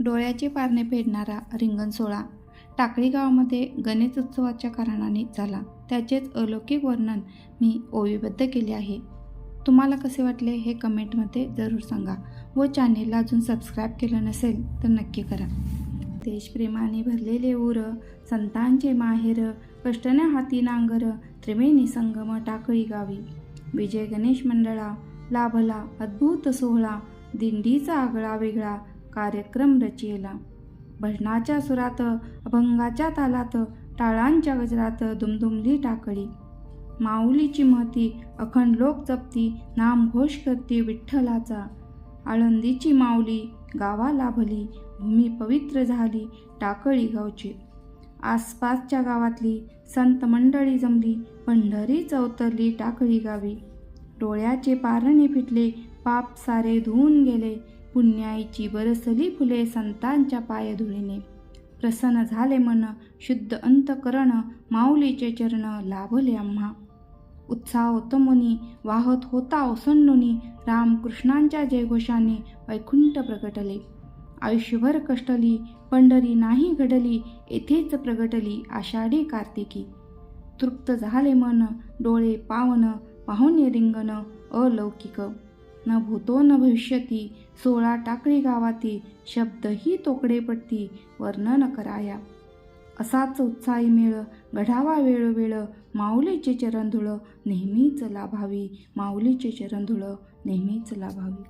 डोळ्याचे पारणे फेडणारा रिंगण सोहळा टाकळी गावामध्ये गणेश उत्सवाच्या कारणाने झाला. त्याचेच अलौकिक वर्णन मी ओवीबद्ध केले आहे. तुम्हाला कसे वाटले हे कमेंटमध्ये जरूर सांगा व चॅनेलला अजून सबस्क्राईब केलं नसेल तर नक्की करा. देशप्रेमाने भरलेले उर संतांचे माहेर कष्टने हाती नांगर त्रिवेणी संगम टाकळी गावी. विजय गणेश मंडळा लाभला अद्भुत सोहळा दिंडीचा आगळा वेगळा कार्यक्रम रचिला भजनाच्या सुरात अभंगाच्या तालात टाळांच्या गजरात दुमदुमली टाकळी. माऊलीची महती अखंड लोक जपती नाम घोष करते विठ्ठलाचा. आळंदीची माऊली गावा लाभली भूमी पवित्र झाली टाकळी गावची. आसपासच्या गावातली संत मंडळी जमली पंढरी चौतरली टाकळी गावी. डोळ्याचे पारणे फिटले पाप सारे धुवून गेले पुण्याईची बरसली फुले संतांच्या पायधुळीने. प्रसन्न झाले मन शुद्ध अंतकरण माऊलीचे चरण लाभले आम्हा. उत्साह वाहत होता ओसंडुनी रामकृष्णांच्या जयघोषाने वैकुंठ प्रगटले. आयुष्यभर कष्टली पंढरी नाही घडली येथेच प्रगटली आषाढी कार्तिकी. तृप्त झाले मन डोळे पावन पाहुणे रिंगण अलौकिक. न भूतो न भविष्यती सोळा टाकळी गावाती शब्दही तोकडे पडती वर्णन कराया. असाच उत्साही मेळ गढावा वेळोवेळ माऊलीचे चरणधुळ नेहमीच लाभावी माऊलीचे चरणधुळ नेहमीच लाभावी.